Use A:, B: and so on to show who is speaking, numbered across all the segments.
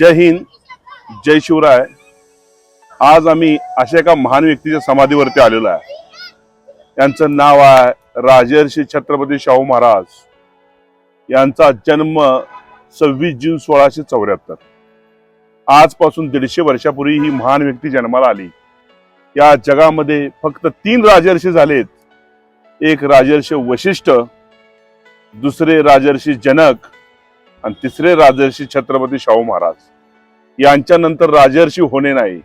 A: जय हिंद जय शिवराय. आज आम्ही अशा एका महान व्यक्तीच्या समाधीवरती आलेलो आहे. त्यांचं नाव आहे राजर्षी छत्रपती शाहू महाराज. यांचा जन्म सव्वीस जून सोळाशे चौऱ्याहत्तर. आजपासून दीडशे वर्षापूर्वी ही महान व्यक्ती जन्माला आली. या जगामध्ये फक्त तीन राजर्षी झालेत. एक राजर्षी वशिष्ठ दुसरे राजर्षी जनक आणि तिसरे राजर्षी छत्रपती शाहू महाराज. यांच्यानंतर राजर्षी होणे नाही.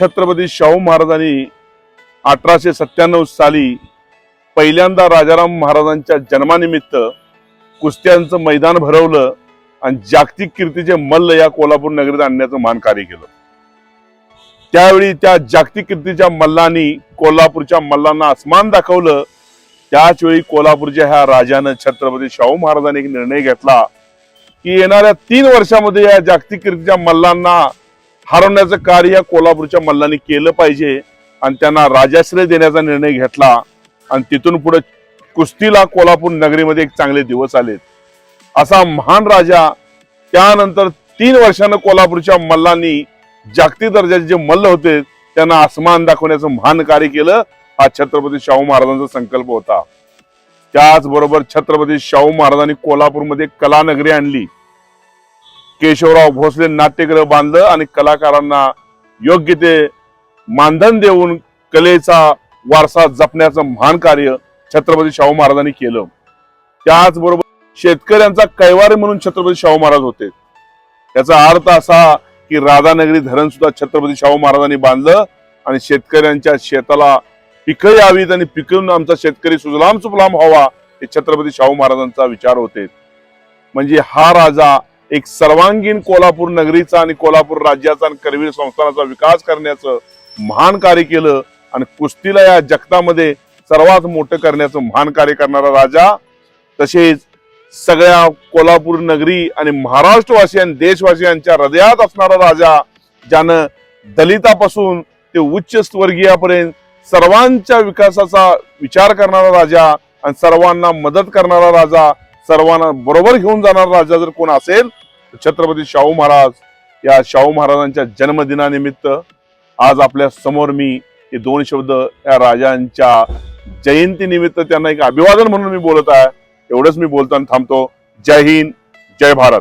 A: छत्रपती शाहू महाराजांनी अठराशे सत्त्याण्णव साली पहिल्यांदा राजाराम महाराजांच्या जन्मानिमित्त कुस्त्यांचं मैदान भरवलं आणि जागतिक कीर्तीचे मल्ल या कोल्हापूर नगरीत आणण्याचं मान कार्य केलं. त्यावेळी त्या जागतिक कीर्तीच्या मल्लांनी कोल्हापूरच्या मल्लांना आसमान दाखवलं. त्याचवेळी कोल्हापूरच्या ह्या राजानं छत्रपती शाहू महाराजांनी एक निर्णय घेतला. की येणाऱ्या तीन वर्षामध्ये या जागतिक कीर्तीच्या मल्लांना हरवण्याचं कार्य या कोल्हापूरच्या मल्लांनी केलं पाहिजे आणि त्यांना राजाश्रय देण्याचा निर्णय घेतला. आणि तिथून पुढे कुस्तीला कोल्हापूर नगरीमध्ये एक चांगले दिवस आलेत. असा महान राजा त्यानंतर तीन वर्षानं कोल्हापूरच्या मल्लांनी जागतिक दर्जाचे जे मल्ल होते त्यांना आसमान दाखवण्याचं महान कार्य केलं. हा छत्रपती शाहू महाराजांचा संकल्प होता. त्याचबरोबर छत्रपती शाहू महाराजांनी कोल्हापूरमध्ये कलानगरी आणली. केशवराव भोसले नाट्यगृह बांधलं आणि कलाकारांना योग्य ते मानधन देऊन कलेचा वारसा जपण्याचं महान कार्य छत्रपती शाहू महाराजांनी केलं. त्याचबरोबर शेतकऱ्यांचा कैवारी म्हणून छत्रपती शाहू महाराज होते. त्याचा अर्थ असा की राधानगरी धरण सुद्धा छत्रपती शाहू महाराजांनी बांधलं आणि शेतकऱ्यांच्या शेताला पिकं यावीत आणि पिकून आमचा शेतकरी सुजलाम सुफलाम व्हावा हे छत्रपती शाहू महाराजांचा विचार होते. म्हणजे हा राजा एक सर्वांगीण कोल्हापूर नगरीचा आणि कोल्हापूर राज्याचा आणि करवीर संस्थानाचा विकास करण्याचं महान कार्य केलं आणि कुस्तीला या जगतामध्ये सर्वात मोठं करण्याचं महान कार्य करणारा राजा तसेच सगळ्या कोल्हापूर नगरी आणि महाराष्ट्रवासी आणि देशवासियांच्या हृदयात असणारा राजा ज्यानं दलितापासून ते उच्च स्वर्गीयापर्यंत सर्वांच्या विकासाचा विचार करणारा राजा आणि सर्वांना मदत करणारा राजा सर्वांना बरोबर घेऊन जाणारा राजा जर कोण असेल छत्रपती शाहू महाराज या शाहू महाराजांच्या जन्मदिनानिमित्त आज आपल्यासमोर मी हे दोन शब्द या राजांच्या जयंतीनिमित्त त्यांना एक अभिवादन म्हणून मी बोलत आहे. एवढंच मी बोलताना थांबतो. जय हिंद जय भारत.